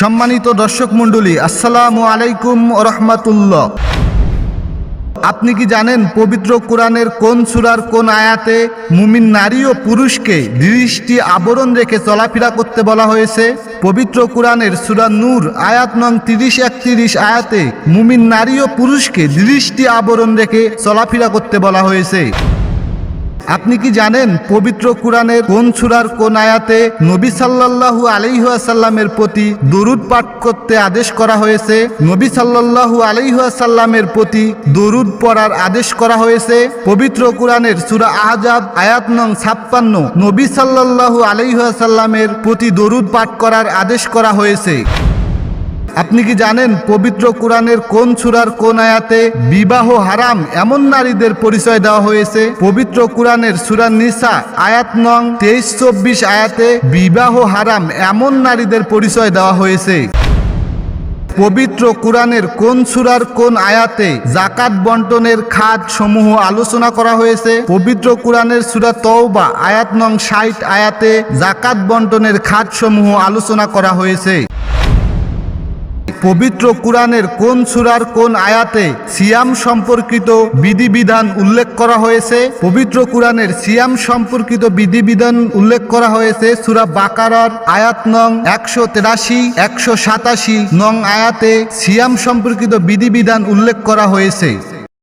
সম্মানিত দর্শক মণ্ডলী, আসসালামু আলাইকুম রহমাতুল্লাহ। আপনি কি জানেন পবিত্র কোরআনের কোন সুরার কোন আয়াতে মুমিন নারী ও পুরুষকে দৃষ্টি আবরণ রেখে চলাফেরা করতে বলা হয়েছে? পবিত্র কোরআনের সুরা নূর, আয়াত নং তিরিশ একত্রিশ আয়াতে মুমিন নারী ও পুরুষকে দৃষ্টি আবরণ রেখে চলাফেরা করতে বলা হয়েছে। আপনি কি জানেন পবিত্র কোরআনের কোন সুরার কোন আয়াতে নবী সাল্লাল্লাহু আলাইহাসাল্লামের প্রতি দরুদ পাঠ করতে আদেশ করা হয়েছে? নবী সাল্লাল্লাহু আলাইহাসাল্লামের প্রতি দরুদ পড়ার আদেশ করা হয়েছে? পবিত্র কোরআনের সুরা আহজাব, আয়াত নং ছাপ্পান্ন, নবী সাল্লাল্লাহু আলাইহাসাল্লামের প্রতি দরুদ পাঠ করার আদেশ করা হয়েছে। আপনি কি জানেন পবিত্র কোরআনের কোন সুরার কোন আয়াতে বিবাহ হারাম? এমন নারীদের পরিচয় দেওয়া হয়েছে। পবিত্র কোরআনের সুরা নিসা, আয়াত নং তেইশ চব্বিশ আয়াতে বিবাহ হারাম, এমন নারীদের পরিচয় দেওয়া হয়েছে। পবিত্র কোরআনের কোন সুরার কোন আয়াতে জাকাত বন্টনের খাত সমূহ আলোচনা করা হয়েছে? পবিত্র কোরআনের সুরা তওবা, আয়াত নং ষাট আয়াতে জাকাত বন্টনের খাত সমূহ আলোচনা করা হয়েছে। পবিত্র কোরআনের কোন সুরার কোন আয়াতে সিয়াম সম্পর্কিত বিধিবিধান উল্লেখ করা হয়েছে? পবিত্র কোরআনের সিয়াম সম্পর্কিত বিধিবিধান উল্লেখ করা হয়েছে সুরা বাকারার আয়াত নং একশো তেরাশি, একশো সাতাশি নং আয়াতে সিয়াম সম্পর্কিত বিধিবিধান উল্লেখ করা হয়েছে।